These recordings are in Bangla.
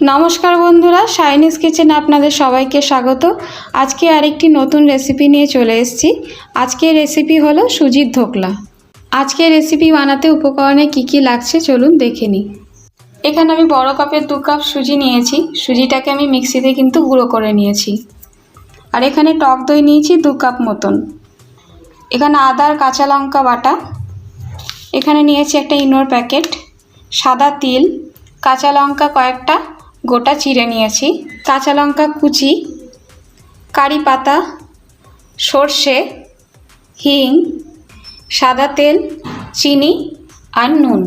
নমস্কার বন্ধুরা শাইনিজ কিচেনে আপনাদের সবাইকে স্বাগত। আজকে আরেকটি নতুন রেসিপি নিয়ে চলে এসেছি। আজকের রেসিপি হলো সুজির ধোকলা। আজকে রেসিপি বানাতে উপকরণে কি কি লাগছে চলুন দেখে নিই। এখানে আমি বড় কাপের দু কাপ সুজি নিয়েছি। সুজিটাকে আমি মিক্সিতে কিন্তু গুঁড়ো করে নিয়েছি। আর এখানে টক দই নিয়েছি দু কাপ মতন। এখানে আদার কাঁচা লঙ্কা বাটা। এখানে নিয়েছি একটা ইনোর প্যাকেট, সাদা তিল, কাঁচা লঙ্কা কয়েকটা গোটা চিড়ে নিয়েছি। কাঁচা লঙ্কা কুচি, কারি পাতা, সর্ষে, হিং, সাদা তেল, চিনি আর নুন।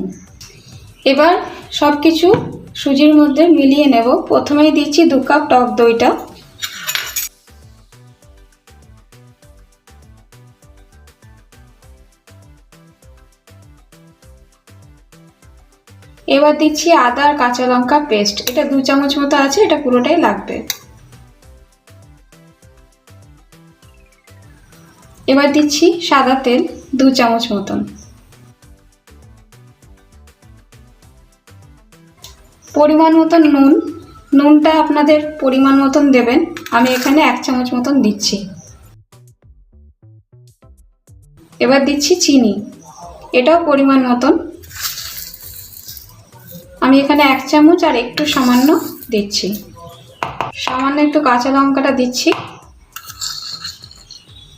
এবার সব কিছু সুজির মধ্যে মিলিয়ে নেব। প্রথমেই দিচ্ছি দু কাপ টক দইটা। এবার দিচ্ছি আদা আর কাঁচা লঙ্কা পেস্ট এটা দু চামচ মতো আছে, এটা পুরোটাই লাগবে। এবার দিচ্ছি সাদা তেল, দু চামচ মতন। পরিমাণ মতন নুন। নুনটা আপনাদের পরিমাণ মতন দেবেন। আমি এখানে এক চামচ মতন দিচ্ছি। এবার দিচ্ছি চিনি। এটাও পরিমাণ মতন। আমি এখানে এক চামচ আর একটু সামান্য দিচ্ছি। সামান্য একটু কাঁচা লঙ্কাটা দিচ্ছি।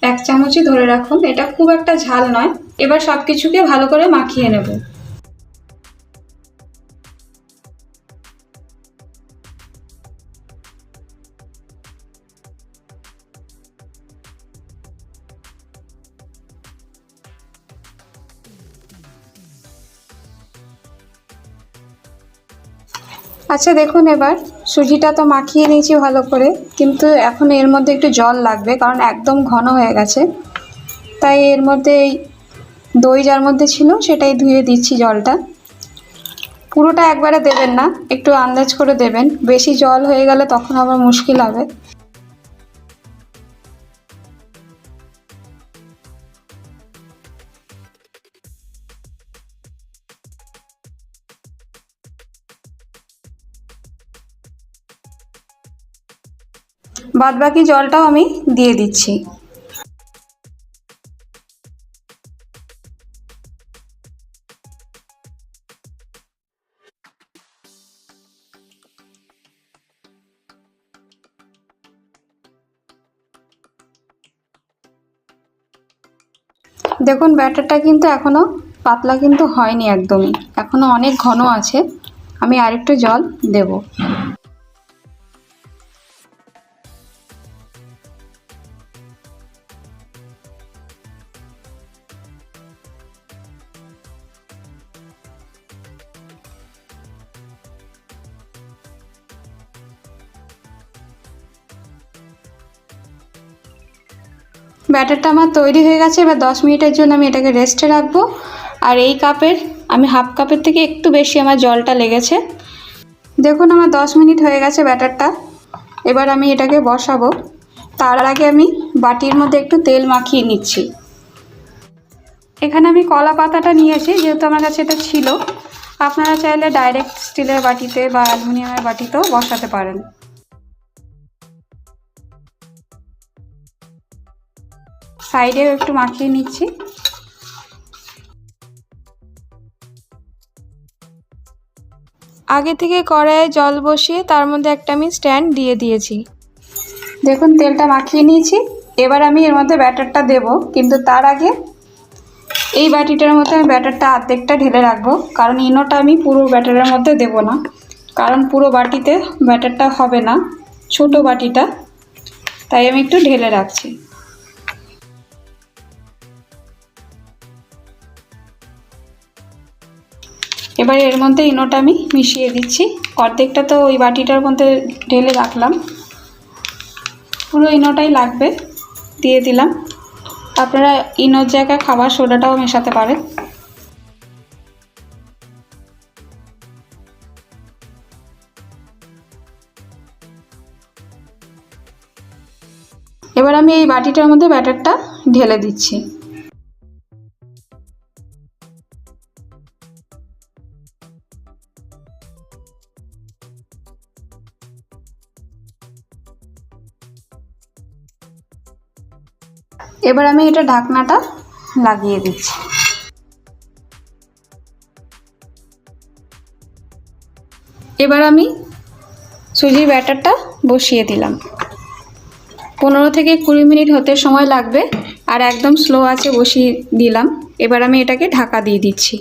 এক চামচই ধরে রাখুন। এটা খুব একটা ঝাল নয়। এবার সব কিছুকে ভালো করে মাখিয়ে নেব। আচ্ছা দেখুন এবার। সুজিটা তো মাখিয়ে নিয়েছি ভালো করে, কিন্তু এখন এর মধ্যে একটু জল লাগবে, কারণ একদম ঘন হয়ে গেছে। তাই এর মধ্যে এই দই যার মধ্যে ছিল, সেটাই ধুয়ে দিচ্ছি জলটা। পুরোটা একবারে দেবেন না, একটু আন্দাজ করে দেবেন। বেশি জল হয়ে গেলে তখন আবার মুশকিল হবে। বাদবাকি জলটাও আমি দিয়ে দিচ্ছি। দেখুন, ব্যাটারটা কিন্তু এখনও পাতলা কিন্তু হয়নি একদমই। এখনও অনেক ঘন আছে। আমি আরেকটু জল দেবো। ব্যাটারটা আমার তৈরি হয়ে গেছে। এবার দশ মিনিটের জন্য আমি এটাকে রেস্টে রাখব। আর এই কাপের, আমি হাফ কাপের থেকে একটু বেশি আমার জলটা লেগেছে। দেখুন আমার দশ মিনিট হয়ে গেছে ব্যাটারটা। এবার আমি এটাকে বসাবো। তার আগে আমি বাটির মধ্যে একটু তেল মাখিয়ে নিচ্ছি। এখানে আমি কলা পাতাটা নিয়েছি, যেহেতু আমার কাছে এটা ছিল। আপনারা চাইলে ডাইরেক্ট স্টিলের বাটিতে বা অ্যালুমিনিয়ামের বাটিতেও বসাতে পারেন। সাইডেও একটু মাখিয়ে নিচ্ছি। আগে থেকে কড়াইয়ে জল বসিয়ে তার মধ্যে একটা আমি স্ট্যান্ড দিয়ে দিয়েছি। দেখুন, তেলটা মাখিয়ে নিয়েছি। এবার আমি এর মধ্যে ব্যাটারটা দেব, কিন্তু তার আগে এই বাটিটার মধ্যে আমি ব্যাটারটা অর্ধেকটা ঢেলে রাখব, কারণ ইনোটা আমি পুরো ব্যাটারের মধ্যে দেব না। কারণ পুরো বাটিতে ব্যাটারটা হবে না, ছোট বাটিটা। তাই আমি একটু ঢেলে রাখছি। এবার এর মধ্যে ইনোটা আমি মিশিয়ে দিচ্ছি। অর্ধেকটা তো ওই বাটিটার মধ্যে ঢেলে রাখলাম। পুরো ইনোটাই লাগবে, দিয়ে দিলাম। আপনারা ইনোর জায়গায় খাবার সোডাটাও মেশাতে পারেন। এবার আমি এই বাটিটার মধ্যে ব্যাটারটা ঢেলে দিচ্ছি। এবার আমি এটা ঢাকনাটা লাগিয়ে দিচ্ছি। এবার আমি সুজির ব্যাটারটা বসিয়ে দিলাম। পনেরো থেকে কুড়ি মিনিট হতে সময় লাগবে আর একদম স্লো আছে বসিয়ে দিলাম। এবার আমি এটাকে ঢাকা দিয়ে দিচ্ছি।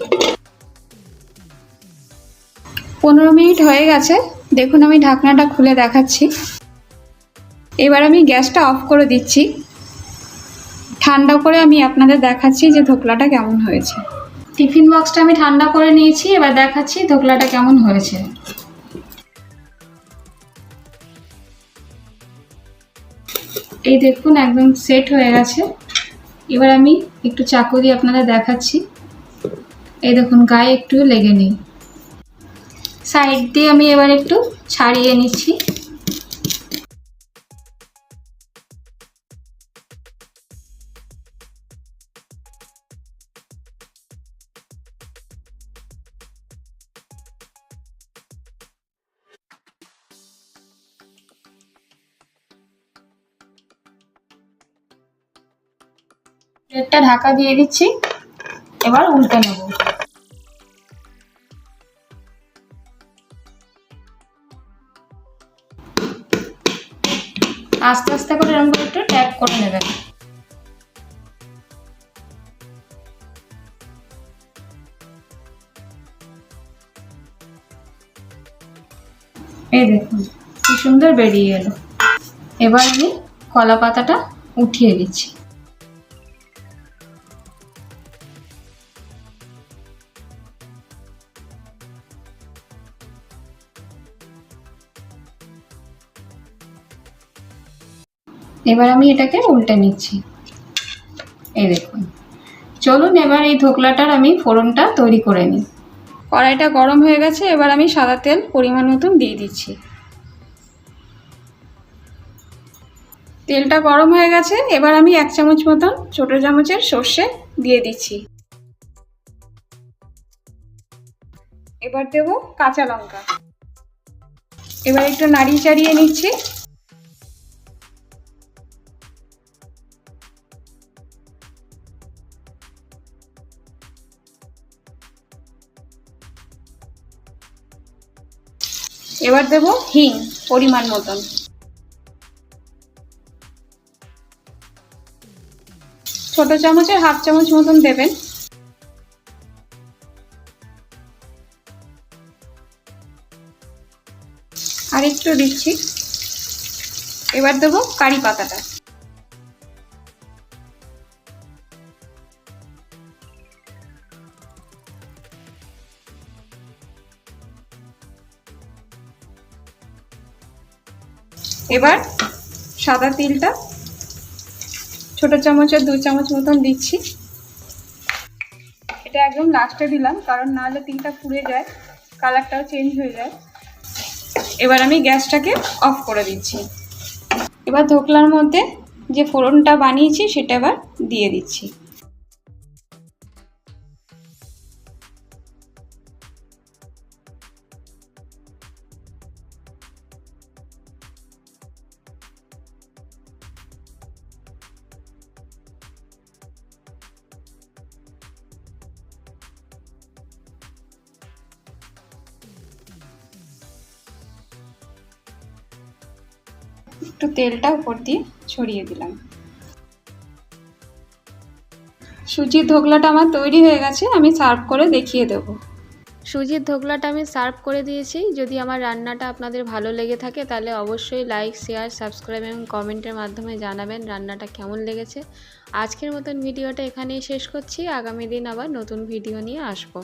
পনেরো মিনিট হয়ে গেছে। দেখুন আমি ঢাকনাটা খুলে দেখাচ্ছি। এবার আমি গ্যাসটা অফ করে দিচ্ছি। ঠান্ডা করে আমি আপনাদের দেখাচ্ছি যে ধোকলাটা কেমন হয়েছে। টিফিন বক্সটা আমি ঠান্ডা করে নিয়েছি, এবার দেখাচ্ছি ধোকলাটা কেমন হয়েছে। এই দেখুন, একদম সেট হয়ে গেছে। এবার আমি একটু চাকু দিয়ে আপনাদের দেখাচ্ছি। এই দেখুন, গায়ে একটু লেগে নেই। সাইড দিয়ে আমি এবার একটু ছাড়িয়ে নিচ্ছি। প্লেটটা ঢাকা দিয়ে দিচ্ছি। এবার উল্টে নেব। আস্তে আস্তে করে এরকম করে একটু ট্যাপ করে নেবেন। এই দেখুন, কি সুন্দর বেরিয়ে এলো। এবার আমি কলা পাতাটা উঠিয়ে দিচ্ছি। এবার আমি এটাকে উল্টে নিচ্ছি। এই দেখুন। চলুন এবার এই ধোকলাটার আমি ফোড়নটা তৈরি করে নিই। কড়াইটা গরম হয়ে গেছে, এবার আমি সাদা তেল পরিমাণ মতন দিয়ে দিচ্ছি। তেলটা গরম হয়ে গেছে, এবার আমি এক চামচ মতন ছোটো চামচের সর্ষে দিয়ে দিচ্ছি। এবার দেব কাঁচা লঙ্কা। এবার একটু নাড়িয়ে চাড়িয়ে নিচ্ছি। এবার দেব হিং, পরিমাণ মতন। ছোট চামচের হাফ চামচ মতন দেবেন। আর একটু দিচ্ছি। এবার দেবো কারি পাতাটা। এবার সাদা তিলটা ছোট চামচের দু চামচ মতন দিচ্ছি। এটা একদম লাস্টে দিলাম, কারণ নাহলে তিলটা পুড়ে যায় কালারটাও চেঞ্জ হয়ে যায়। এবার আমি গ্যাসটাকে অফ করে দিচ্ছি। এবার ধোকলার মধ্যে যে ফোড়নটা বানিয়েছি, সেটা এবার দিয়ে দিচ্ছি। একটু তেলটা উপর দিয়ে ছড়িয়ে দিলাম। সুজির ধোকলাটা আমার তৈরি হয়ে গেছে, আমি সার্ভ করে দেখিয়ে দেবো। সুজির ধোকলাটা আমি সার্ভ করে দিয়েছি। যদি আমার রান্নাটা আপনাদের ভালো লেগে থাকে, তাহলে অবশ্যই লাইক, শেয়ার, সাবস্ক্রাইব এবং কমেন্টের মাধ্যমে জানাবেন রান্নাটা কেমন লেগেছে। আজকের মতন ভিডিওটা এখানেই শেষ করছি। আগামী দিন আবার নতুন ভিডিও নিয়ে আসব।